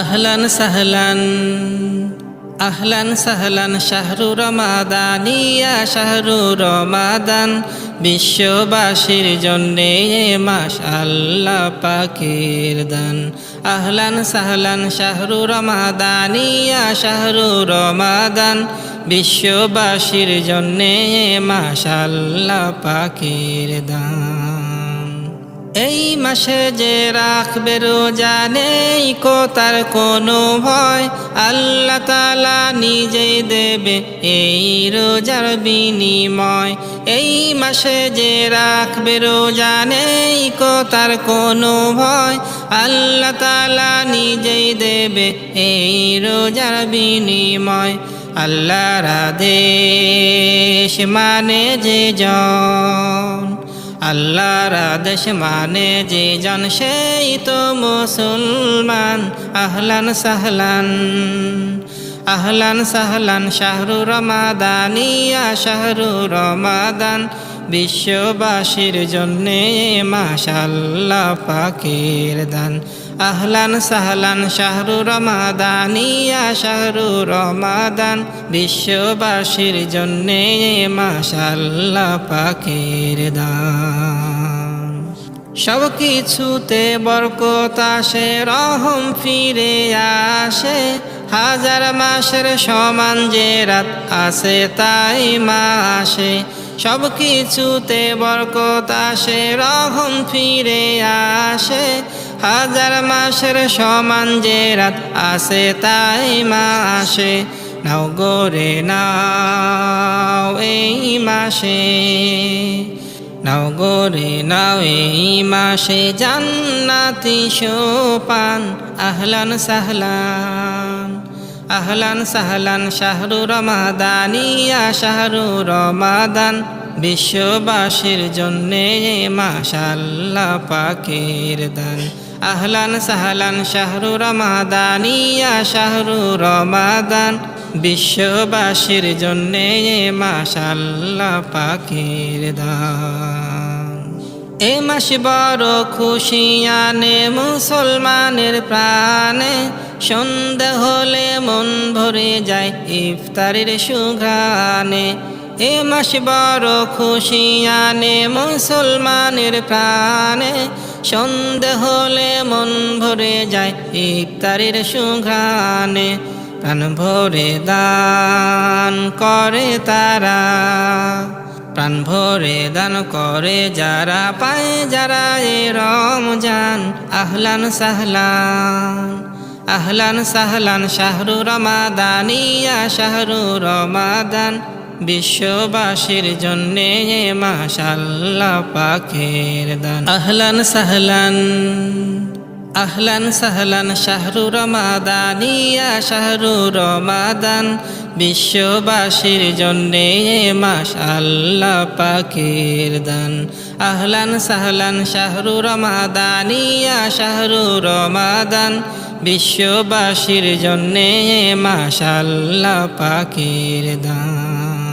আহলান সাহলান আহলান সাহলান শাহরু রমাদানিয়া শাহরু রমাদান, বিশ্ববাসীর জন্যে মাস আল্লাহ পাকের দান। আহলান সাহলান শাহরু রমাদানিয়া শাহরু রমাদান, বিশ্ববাসীর জন্যে মাস আল্লাহ পাকের দান। এই মাসে যে রাখবে রোজা নেই কো তার কোনো ভয়। আল্লাহ তালা নিজেই দেবে এই রোজার বিনিময়। এই মাসে যে রাখবে রোজা নেই কো তার কোনো ভয়। আল্লাহ তালা নিজেই দেবে এই রোজার বিনিময়। আল্লাহর আদেশ মানে যে জন আল্লাহর আদেশ মানে যে জন সেই তো মুসলমান। আহলান সাহলান আহলান সাহলান, শাহরু রমাদানিয়া, শাহরু রমাদান। বিশ্ববাসীর জন্যে মাশাল্লাহ পাকের দান। আহলান সাহলান শাহরু রমাদানিয়া শাহরু রমাদান। বিশ্ববাসীর জন্যে মাশাল্লাহ পাকের দান। সব কিছুতে বরকত আসে, রহম ফিরে আসে। হাজার মাসের সমান যে রাত আসে তাই মাসে। সব কিছুতে বরকত আসে, রহম ফিরে আসে। হাজার মাসের সমান যে রাত আসে তাই মাসে। নাও গোরে নাও এই মাসে। নাও গোরে নাও এই মাসে। জান্নাতি সোপান, আহলান সাহলান। আহলান সাহলান শাহরু রমাদানিয়া শাহরু রমাদান। বিশ্ববাসীর জন্যে মাশাল্লাহ পাকের দান। আহলান সাহলান শাহরু রমাদানিয়া শাহরু রমাদান। বিশ্ববাসীর জন্যে মাশাল্লাহ পাকের দান। এ মাস বড় খুশি আনে মুসলমানের প্রাণে সন্ধ্যা হলে মন ভরে যায় ইফতারের সুঘ্রাণে। এ মাস বড় খুশি আনে মুসলমানের প্রাণে। সন্ধ্যা হলে মন ভরে যায় ইফতারের সুঘ্রাণে। প্রাণ ভরে দান করে তারা। প্রাণ ভরে দান করে যারা পায়, যারা এ রমজান, আহলান সাহলান। আহলান সাহলান শাহরু রমাদানিয়া শাহরু রমাদান। বিশ্ববাসীর জন্যে মাশাল্লাহ পাখের দান। আহলান সাহলান আহলান সাহলান শাহরু রমাদানিয়া শাহরু রমাদান। বিশ্ববাসীর জন্যে মাস আল্লাহ পাকের দান। আহলান সাহলান শাহরু রমাদানিয়া শাহরু রমাদান। বিশ্ববাসীর জন্যে মাশাল্লা পাখির দান।